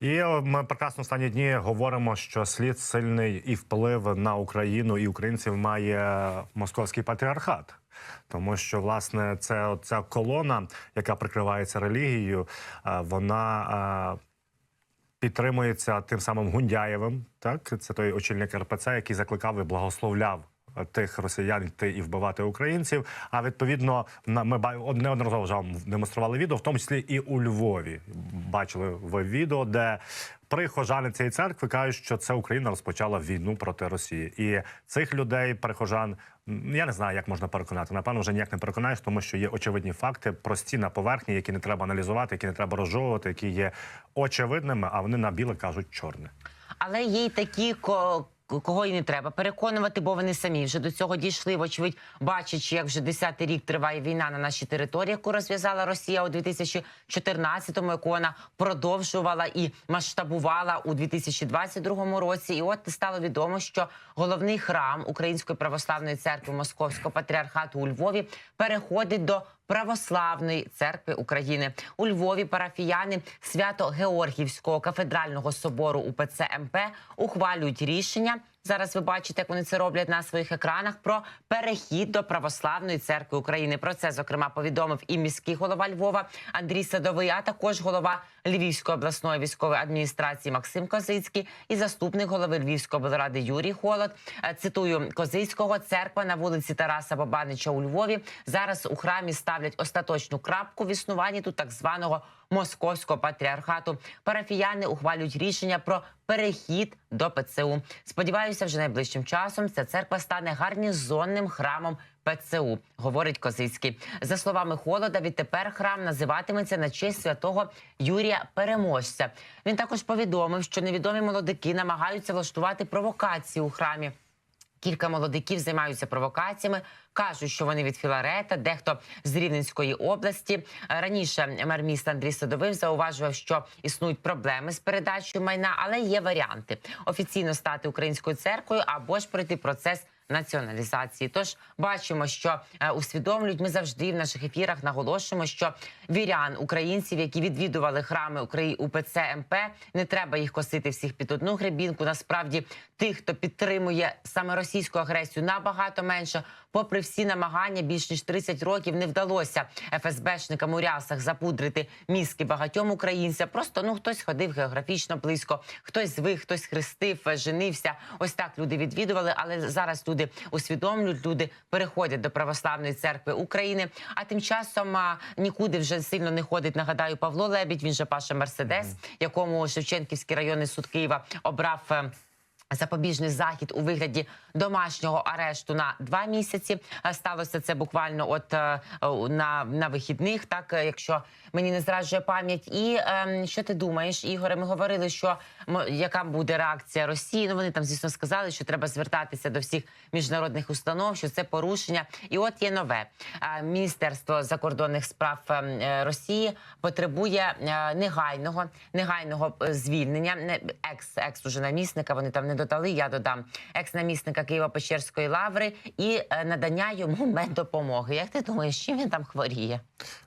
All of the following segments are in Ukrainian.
І ми прекрасно останні дні говоримо, що слід сильний і вплив на Україну і українців має московський патріархат. Тому що власне це ця колона, яка прикривається релігією, е, вона е, підтримується тим самим Гундяєвом. Так, це той очільник РПЦ, який закликав і благословляв тих росіян йти і вбивати українців. А відповідно, ми неодноразово вже демонстрували відео, в тому числі і у Львові. Бачили ви відео, де прихожани цієї церкви кажуть, що це Україна розпочала війну проти Росії, і цих людей, прихожан. Я не знаю, як можна переконати. Напевно, вже ніяк не переконаєш, тому що є очевидні факти, прості на поверхні, які не треба аналізувати, які не треба розжовувати, які є очевидними, а вони на біле кажуть чорне. Але є й такі, кого і не треба переконувати, бо вони самі вже до цього дійшли. Вочевидь, бачачи, як вже 10-й рік триває війна на нашій території, яку розв'язала Росія у 2014-му, яку вона продовжувала і масштабувала у 2022 році. І от стало відомо, що головний храм Української православної церкви Московського патріархату у Львові переходить до Православної церкви України у Львові парафіяни Свято-Георгівського кафедрального собору УПЦ МП ухвалюють рішення. Зараз ви бачите, як вони це роблять на своїх екранах про перехід до Православної церкви України. Про це зокрема повідомив і міський голова Львова Андрій Садовий, а також голова Львівської обласної військової адміністрації Максим Козицький і заступник голови Львівської облради Юрій Холод. Е, Цитую Козицького церква на вулиці Тараса Бабанича у Львові. Зараз у храмі ставлять остаточну крапку в існуванні тут так званого московського патріархату. Парафіяни ухвалюють рішення про перехід до ПЦУ. Сподіваюся, вже найближчим часом ця церква стане гарнізонним храмом. ПЦУ, говорить Козицький. За словами Холода, відтепер храм називатиметься на честь святого Юрія Переможця. Він також повідомив, що невідомі молодики намагаються влаштувати провокації у храмі. Кілька молодиків займаються провокаціями, кажуть, що вони від Філарета, дехто з Рівненської області. Е, Раніше мер міста Андрій Садовим зауважував, що існують проблеми з передачею майна, але є варіанти офіційно стати українською церквою або ж пройти процес. Націоналізації, тож бачимо, що е, усвідомлюють. Ми завжди в наших ефірах наголошуємо, що вірян українців, які відвідували храми України УПЦ МП, не треба їх косити всіх під одну гребінку. Насправді, тих, хто підтримує саме російську агресію, набагато менше. Попри всі намагання, більш ніж 30 років не вдалося ФСБшникам у рясах запудрити мізки багатьом українцям. Просто ну хтось ходив географічно близько, хтось звик, хтось хрестив, женився. Ось так люди відвідували. Але зараз люди усвідомлюють, люди переходять до православної церкви України. А тим часом а, нікуди вже сильно не ходить. Нагадаю, Павло Лебідь. Він же Паша Мерседес, якому Шевченківський районний суд Києва обрав. Е, Запобіжний захід у вигляді домашнього арешту на два місяці. Е, Сталося це буквально от е, е, на, на вихідних, так е, якщо мені не зраджує пам'ять. І ем, що ти думаєш, Ігоре? Ми говорили, що яка буде реакція Росії. Ну вони там, звісно, сказали, що треба звертатися до всіх міжнародних установ, що це порушення. І от є нове Е, Міністерство закордонних справ ем, е, Росії потребує е, негайного негайного е, звільнення. Не екс екс уже намісника. Вони там не додали. Я додам екс-намісника Києво-Печерської лаври і е, надання йому меддопомоги. Як ти думаєш, чим він там хворіє?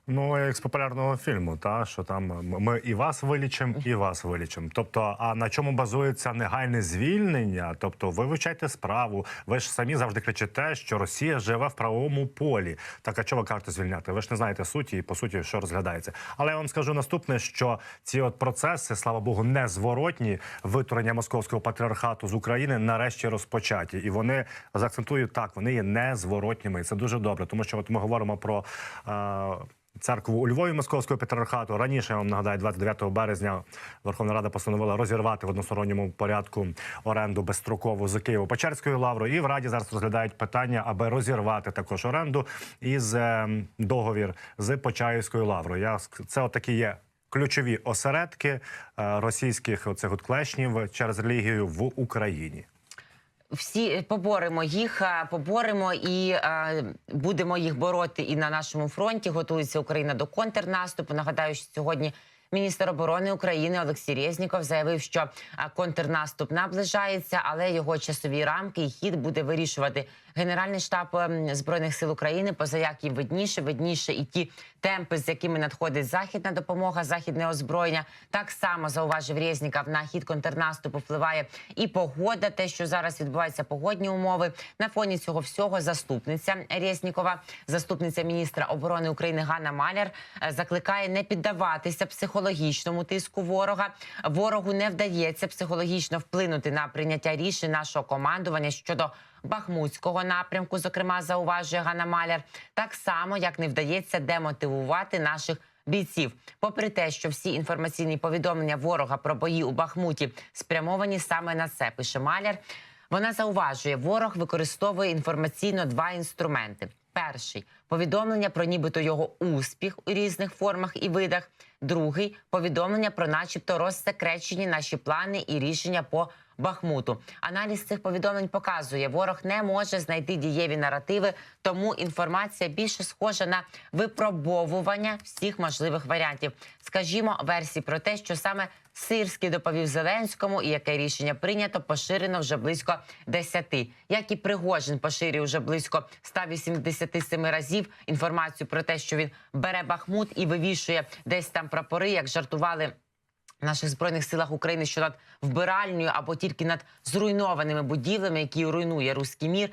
Ну, як з популярного фільму, та що там ми і вас вилічимо, і вас вилічимо. Тобто, а на чому базується негайне звільнення? Тобто, ви вивчайте справу. Ви ж самі завжди кричите, що Росія живе в правовому полі. Так а чого ви кажете звільняти? Ви ж не знаєте суті і по суті, що розглядається. Але я вам скажу наступне: що ці от процеси, слава Богу, незворотні витворення московського патріархату з України нарешті розпочаті, і вони заакцентують так, вони є незворотніми. І це дуже добре, тому що от ми говоримо про. Е- Церкву у Львові Московського патріархату раніше я вам нагадаю, 29 березня Верховна Рада постановила розірвати в односторонньому порядку оренду безстрокову з Києво-Печерською лаврою. І в Раді зараз розглядають питання, аби розірвати також оренду із е, договір з Почаївською лаврою. Я це отакі є. Ключові осередки е, російських оцих от клешнів через релігію в Україні. всі поборемо їх, поборемо і е, будемо їх бороти і на нашому фронті. Готується Україна до контрнаступу. Нагадаю, що сьогодні. Міністр оборони України Олексій Резніков заявив, що контрнаступ наближається, але його часові рамки і хід буде вирішувати Генеральний штаб ем, збройних сил України позаяк їм видніше, видніше і ті темпи, з якими надходить західна допомога, західне озброєння. Так само зауважив Резніков, на хід контрнаступу впливає і погода. Те, що зараз відбуваються погодні умови. На фоні цього всього заступниця Резнікова, заступниця міністра оборони України Ганна Маляр е, закликає не піддаватися психологічному тиску ворога. Ворогу не вдається психологічно вплинути на прийняття рішень нашого командування щодо Бахмутського напрямку, зокрема, зауважує Ганна Маляр, так само як не вдається демотивувати наших бійців. Попри те, що всі інформаційні повідомлення ворога про бої у Бахмуті спрямовані саме на це, пише Маляр. Вона зауважує, ворог використовує інформаційно два інструменти. Перший повідомлення про нібито його успіх у різних формах і видах. Другий повідомлення про, начебто, розсекречені наші плани і рішення по Бахмуту. Аналіз цих повідомлень показує, ворог не може знайти дієві наративи, тому інформація більше схожа на випробовування всіх можливих варіантів. Скажімо, версії про те, що саме Сирський доповів Зеленському, і яке рішення прийнято, поширено вже близько 10. Як і Пригожин поширює вже близько 187 разів інформацію про те, що він бере Бахмут і вивішує десь там прапори, як жартували наших збройних силах України, що над вбиральнею або тільки над зруйнованими будівлями, які руйнує руський мір,